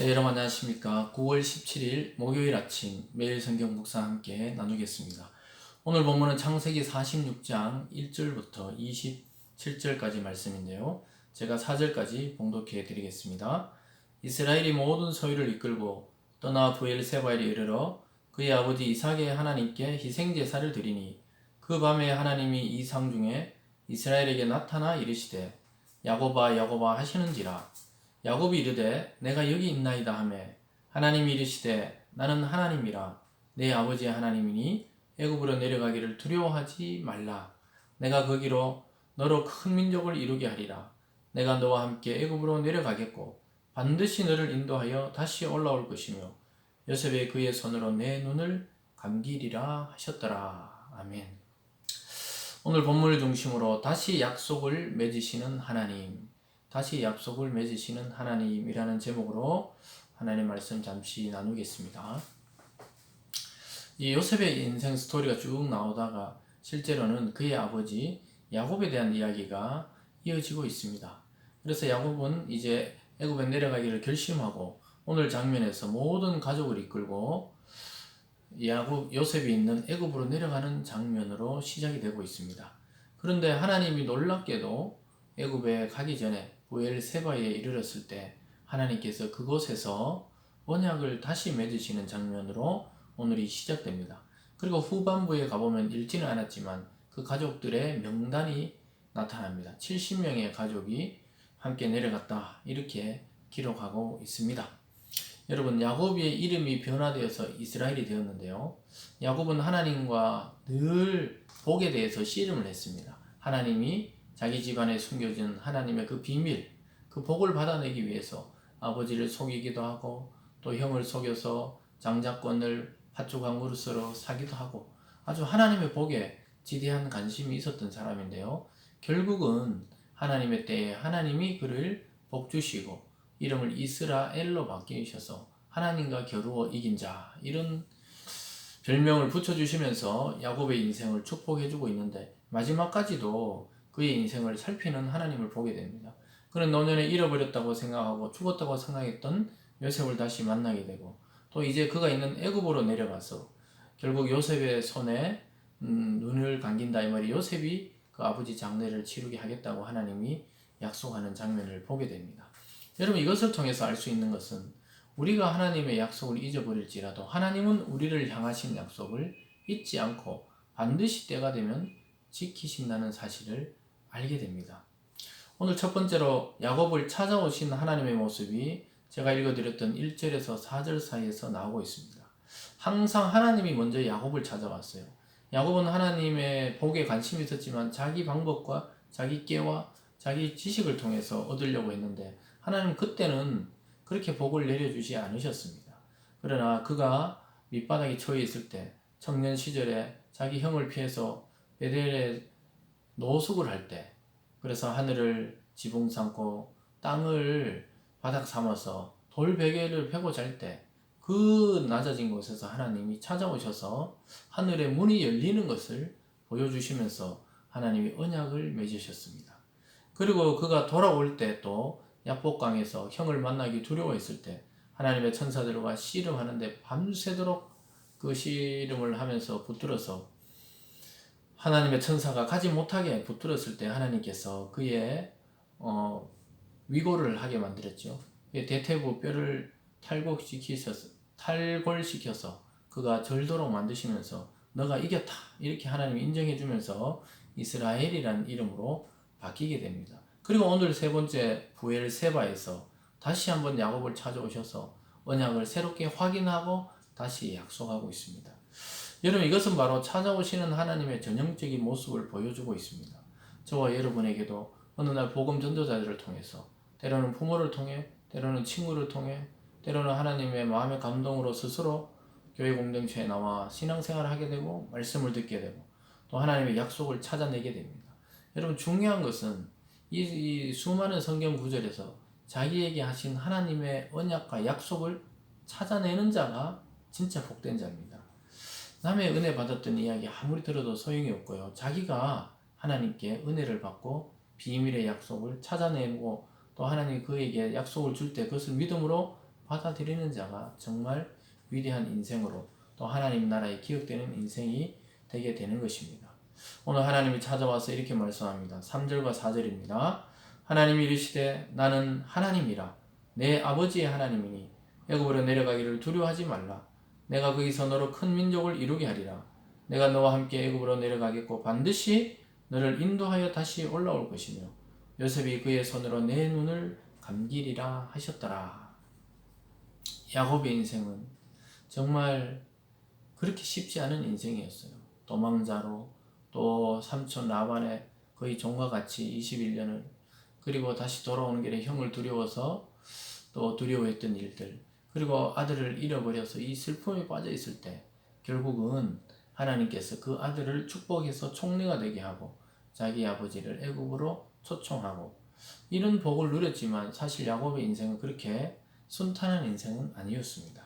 네, 여러분 안녕하십니까. 9월 17일 목요일 아침 매일 성경 묵상 함께 나누겠습니다. 오늘 본문은 창세기 46장 1절부터 27절까지 말씀인데요. 제가 4절까지 봉독해 드리겠습니다. 이스라엘이 모든 소유를 이끌고 떠나 부엘세바에 이르러 그의 아버지 이삭의 하나님께 희생 제사를 드리니 그 밤에 하나님이 이상 중에 이스라엘에게 나타나 이르시되 야고바 야고바 하시는지라 야곱이 이르되 내가 여기 있나이다 하매 하나님이 이르시되 나는 하나님이라. 내 아버지의 하나님이니 애굽으로 내려가기를 두려워하지 말라. 내가 거기로 너로 큰 민족을 이루게 하리라. 내가 너와 함께 애굽으로 내려가겠고 반드시 너를 인도하여 다시 올라올 것이며 요셉의 그의 손으로 내 눈을 감기리라 하셨더라. 아멘. 오늘 본문을 중심으로 다시 약속을 맺으시는 하나님 다시 약속을 맺으시는 하나님이라는 제목으로 하나님 말씀 잠시 나누겠습니다. 이 요셉의 인생 스토리가 쭉 나오다가 실제로는 그의 아버지 야곱에 대한 이야기가 이어지고 있습니다. 그래서 야곱은 이제 애굽에 내려가기를 결심하고 오늘 장면에서 모든 가족을 이끌고 야곱 요셉이 있는 애굽으로 내려가는 장면으로 시작이 되고 있습니다. 그런데 하나님이 놀랍게도 애굽에 가기 전에 부엘세바에 이르렀을 때 하나님께서 그곳에서 언약을 다시 맺으시는 장면으로 오늘이 시작됩니다. 그리고 후반부에 가보면 읽지는 않았지만 그 가족들의 명단이 나타납니다. 70명의 가족이 함께 내려갔다 이렇게 기록하고 있습니다. 여러분 야곱의 이름이 변화되어서 이스라엘이 되었는데요. 야곱은 하나님과 늘 복에 대해서 씨름을 했습니다. 하나님이 자기 집안에 숨겨진 하나님의 그 비밀, 그 복을 받아내기 위해서 아버지를 속이기도 하고 또 형을 속여서 장자권을 팥죽한 무릇으로 사기도 하고 아주 하나님의 복에 지대한 관심이 있었던 사람인데요. 결국은 하나님의 때에 하나님이 그를 복 주시고 이름을 이스라엘로 바뀌셔서 하나님과 겨루어 이긴 자 이런 별명을 붙여주시면서 야곱의 인생을 축복해주고 있는데 마지막까지도 그의 인생을 살피는 하나님을 보게 됩니다. 그는 노년에 잃어버렸다고 생각하고 죽었다고 생각했던 요셉을 다시 만나게 되고 또 이제 그가 있는 애굽으로 내려가서 결국 요셉의 손에 음, 눈을 감긴다 이 말이 요셉이 그 아버지 장례를 치르게 하겠다고 하나님이 약속하는 장면을 보게 됩니다. 여러분 이것을 통해서 알 수 있는 것은 우리가 하나님의 약속을 잊어버릴지라도 하나님은 우리를 향하신 약속을 잊지 않고 반드시 때가 되면 지키신다는 사실을 알게 됩니다. 오늘 첫 번째로 야곱을 찾아오신 하나님의 모습이 제가 읽어드렸던 1절에서 4절 사이에서 나오고 있습니다. 항상 하나님이 먼저 야곱을 찾아왔어요. 야곱은 하나님의 복에 관심이 있었지만 자기 방법과 자기 깨와 자기 지식을 통해서 얻으려고 했는데 하나님 그때는 그렇게 복을 내려주지 않으셨습니다. 그러나 그가 밑바닥에 처해 있을 때 청년 시절에 자기 형을 피해서 베델에 노숙을 할 때, 그래서 하늘을 지붕 삼고 땅을 바닥 삼아서 돌 베개를 펴고 잘 때, 그 낮아진 곳에서 하나님이 찾아오셔서 하늘의 문이 열리는 것을 보여주시면서 하나님이 언약을 맺으셨습니다. 그리고 그가 돌아올 때 또 야복강에서 형을 만나기 두려워했을 때 하나님의 천사들과 씨름하는데 밤새도록 그 씨름을 하면서 붙들어서 하나님의 천사가 가지 못하게 붙들었을 때 하나님께서 그의 어, 위고를 하게 만들었죠. 대퇴부 뼈를 탈곡시키셔서 탈골시켜서 그가 절도록 만드시면서 너가 이겼다 이렇게 하나님이 인정해 주면서 이스라엘이라는 이름으로 바뀌게 됩니다. 그리고 오늘 세 번째 부엘 세바에서 다시 한번 야곱을 찾아오셔서 언약을 새롭게 확인하고 다시 약속하고 있습니다. 여러분 이것은 바로 찾아오시는 하나님의 전형적인 모습을 보여주고 있습니다. 저와 여러분에게도 어느 날 복음 전도자들을 통해서 때로는 부모를 통해 때로는 친구를 통해 때로는 하나님의 마음의 감동으로 스스로 교회 공동체에 나와 신앙생활을 하게 되고 말씀을 듣게 되고 또 하나님의 약속을 찾아내게 됩니다. 여러분 중요한 것은 이, 이 수많은 성경 구절에서 자기에게 하신 하나님의 언약과 약속을 찾아내는 자가 진짜 복된 자입니다. 남의 은혜 받았던 이야기 아무리 들어도 소용이 없고요. 자기가 하나님께 은혜를 받고 비밀의 약속을 찾아내고 또 하나님이 그에게 약속을 줄 때 그것을 믿음으로 받아들이는 자가 정말 위대한 인생으로 또 하나님 나라에 기억되는 인생이 되게 되는 것입니다. 오늘 하나님이 찾아와서 이렇게 말씀합니다. 3절과 4절입니다. 하나님이 이르시되 나는 하나님이라 내 아버지의 하나님이니 애굽으로 내려가기를 두려워하지 말라 내가 거기서 너로 큰 민족을 이루게 하리라. 내가 너와 함께 애굽으로 내려가겠고 반드시 너를 인도하여 다시 올라올 것이며 요셉이 그의 손으로 내 눈을 감기리라 하셨더라. 야곱의 인생은 정말 그렇게 쉽지 않은 인생이었어요. 도망자로 또 삼촌 라반의 거의 종과 같이 21년을 그리고 다시 돌아오는 길에 형을 두려워서 또 두려워했던 일들 그리고 아들을 잃어버려서 이 슬픔에 빠져 있을 때 결국은 하나님께서 그 아들을 축복해서 총리가 되게 하고 자기 아버지를 애굽으로 초청하고 이런 복을 누렸지만 사실 야곱의 인생은 그렇게 순탄한 인생은 아니었습니다.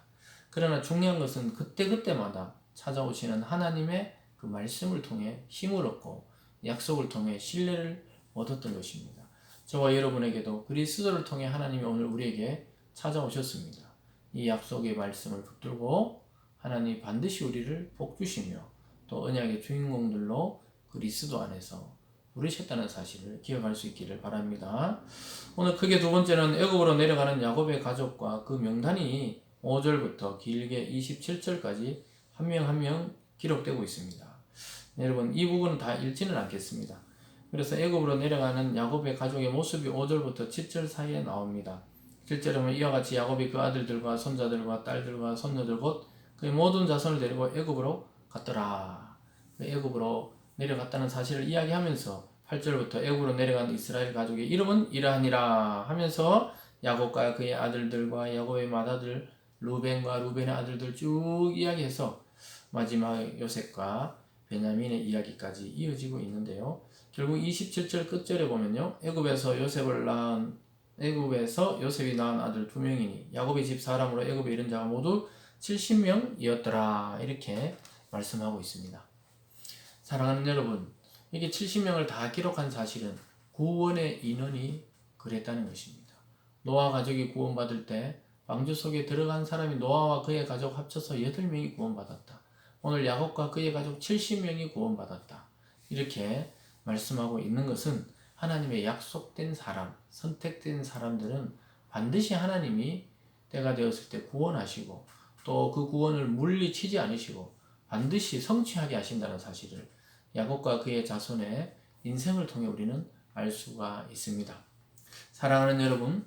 그러나 중요한 것은 그때그때마다 찾아오시는 하나님의 그 말씀을 통해 힘을 얻고 약속을 통해 신뢰를 얻었던 것입니다. 저와 여러분에게도 그리스도를 통해 하나님이 오늘 우리에게 찾아오셨습니다. 이 약속의 말씀을 붙들고 하나님 반드시 우리를 복 주시며 또 언약의 주인공들로 그리스도 안에서 부르셨다는 사실을 기억할 수 있기를 바랍니다. 오늘 크게 두 번째는 애굽으로 내려가는 야곱의 가족과 그 명단이 5절부터 길게 27절까지 한 명 한 명 기록되고 있습니다. 여러분 이 부분은 다 읽지는 않겠습니다. 그래서 애굽으로 내려가는 야곱의 가족의 모습이 5절부터 7절 사이에 나옵니다. 7절은 이와 같이 야곱이 그 아들들과 손자들과 딸들과 손녀들 곧 그의 모든 자손을 데리고 애굽으로 갔더라. 그 애굽으로 내려갔다는 사실을 이야기하면서 8절부터 애굽으로 내려간 이스라엘 가족의 이름은 이러하니라 하면서 야곱과 그의 아들들과 야곱의 맏아들 루벤과 루벤의 아들들 쭉 이야기해서 마지막 요셉과 베냐민의 이야기까지 이어지고 있는데요. 결국 27절 끝절에 보면요. 애굽에서 요셉을 낳은 애굽에서 요셉이 낳은 아들 두 명이니 야곱의 집 사람으로 애굽에 이른 자가 모두 70명이었더라. 이렇게 말씀하고 있습니다. 사랑하는 여러분, 이게 70명을 다 기록한 사실은 구원의 인원이 그랬다는 것입니다. 노아 가족이 구원받을 때 방주 속에 들어간 사람이 노아와 그의 가족 합쳐서 8명이 구원받았다. 오늘 야곱과 그의 가족 70명이 구원받았다. 이렇게 말씀하고 있는 것은 하나님의 약속된 사람, 선택된 사람들은 반드시 하나님이 때가 되었을 때 구원하시고 또 그 구원을 물리치지 않으시고 반드시 성취하게 하신다는 사실을 야곱과 그의 자손의 인생을 통해 우리는 알 수가 있습니다. 사랑하는 여러분,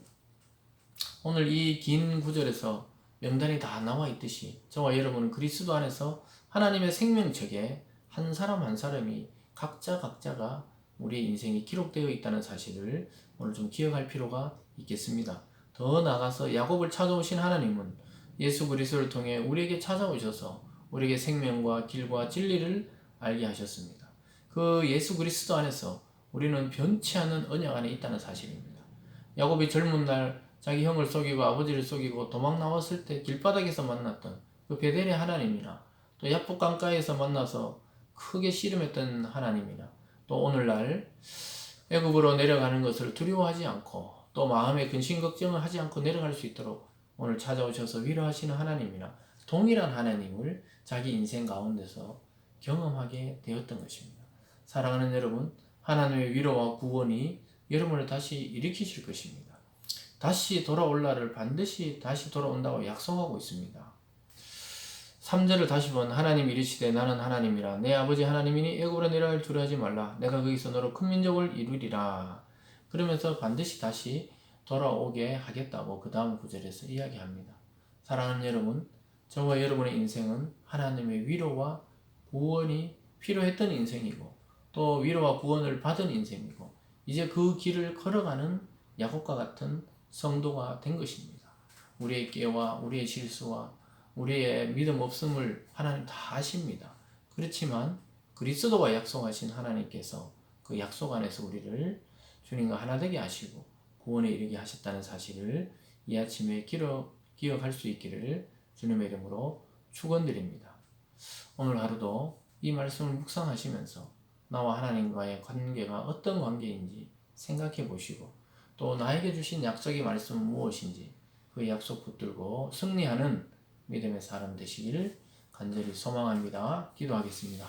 오늘 이 긴 구절에서 명단이 다 나와 있듯이 저와 여러분은 그리스도 안에서 하나님의 생명책에 한 사람 한 사람이 각자 각자가 우리의 인생이 기록되어 있다는 사실을 오늘 좀 기억할 필요가 있겠습니다. 더 나아가서 야곱을 찾아오신 하나님은 예수 그리스도를 통해 우리에게 찾아오셔서 우리에게 생명과 길과 진리를 알게 하셨습니다. 그 예수 그리스도 안에서 우리는 변치 않는 언약 안에 있다는 사실입니다. 야곱이 젊은 날 자기 형을 속이고 아버지를 속이고 도망 나왔을 때 길바닥에서 만났던 그 베델의 하나님이나 또 야폭 강가에서 만나서 크게 씨름했던 하나님이나 또 오늘날 애굽으로 내려가는 것을 두려워하지 않고 또 마음의 근심 걱정을 하지 않고 내려갈 수 있도록 오늘 찾아오셔서 위로하시는 하나님이나 동일한 하나님을 자기 인생 가운데서 경험하게 되었던 것입니다. 사랑하는 여러분, 하나님의 위로와 구원이 여러분을 다시 일으키실 것입니다. 다시 돌아올 날을 반드시 다시 돌아온다고 약속하고 있습니다. 3절을 다시 본 하나님 이르시되 나는 하나님이라 내 아버지 하나님이니 애굽으로 내려갈 두려하지 말라 내가 거기서 너로 큰 민족을 이루리라 그러면서 반드시 다시 돌아오게 하겠다고 그 다음 구절에서 이야기합니다. 사랑하는 여러분 저와 여러분의 인생은 하나님의 위로와 구원이 필요했던 인생이고 또 위로와 구원을 받은 인생이고 이제 그 길을 걸어가는 야곱과 같은 성도가 된 것입니다. 우리의 깨와 우리의 실수와 우리의 믿음 없음을 하나님 다 아십니다. 그렇지만 그리스도와 약속하신 하나님께서 그 약속 안에서 우리를 주님과 하나 되게 하시고 구원에 이르게 하셨다는 사실을 이 아침에 기록, 기억할 수 있기를 주님의 이름으로 축원드립니다. 오늘 하루도 이 말씀을 묵상하시면서 나와 하나님과의 관계가 어떤 관계인지 생각해 보시고 또 나에게 주신 약속의 말씀은 무엇인지 그 약속 붙들고 승리하는 믿음의 사람 되시기를 간절히 소망합니다. 기도하겠습니다.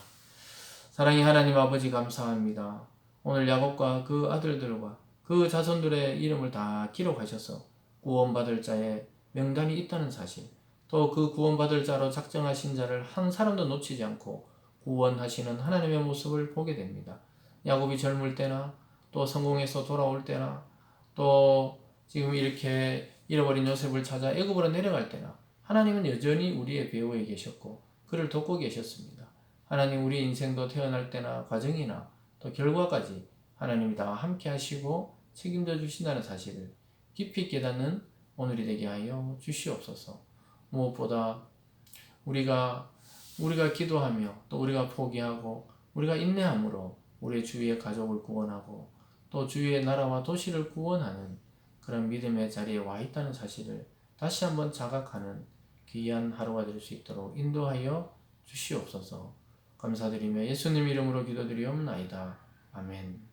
사랑의 하나님 아버지 감사합니다. 오늘 야곱과 그 아들들과 그 자손들의 이름을 다 기록하셔서 구원받을 자의 명단이 있다는 사실, 또 그 구원받을 자로 작정하신 자를 한 사람도 놓치지 않고 구원하시는 하나님의 모습을 보게 됩니다. 야곱이 젊을 때나 또 성공해서 돌아올 때나 또 지금 이렇게 잃어버린 요셉을 찾아 애굽으로 내려갈 때나 하나님은 여전히 우리의 배후에 계셨고 그를 돕고 계셨습니다. 하나님 우리 인생도 태어날 때나 과정이나 또 결과까지 하나님이 다 함께 하시고 책임져 주신다는 사실을 깊이 깨닫는 오늘이 되게 하여 주시옵소서. 무엇보다 우리가 우리가 기도하며 또 우리가 포기하고 우리가 인내함으로 우리의 주위의 가족을 구원하고 또 주위의 나라와 도시를 구원하는 그런 믿음의 자리에 와 있다는 사실을 다시 한번 자각하는 귀한 하루가 될 수 있도록 인도하여 주시옵소서. 감사드리며 예수님 이름으로 기도드리옵나이다. 아멘.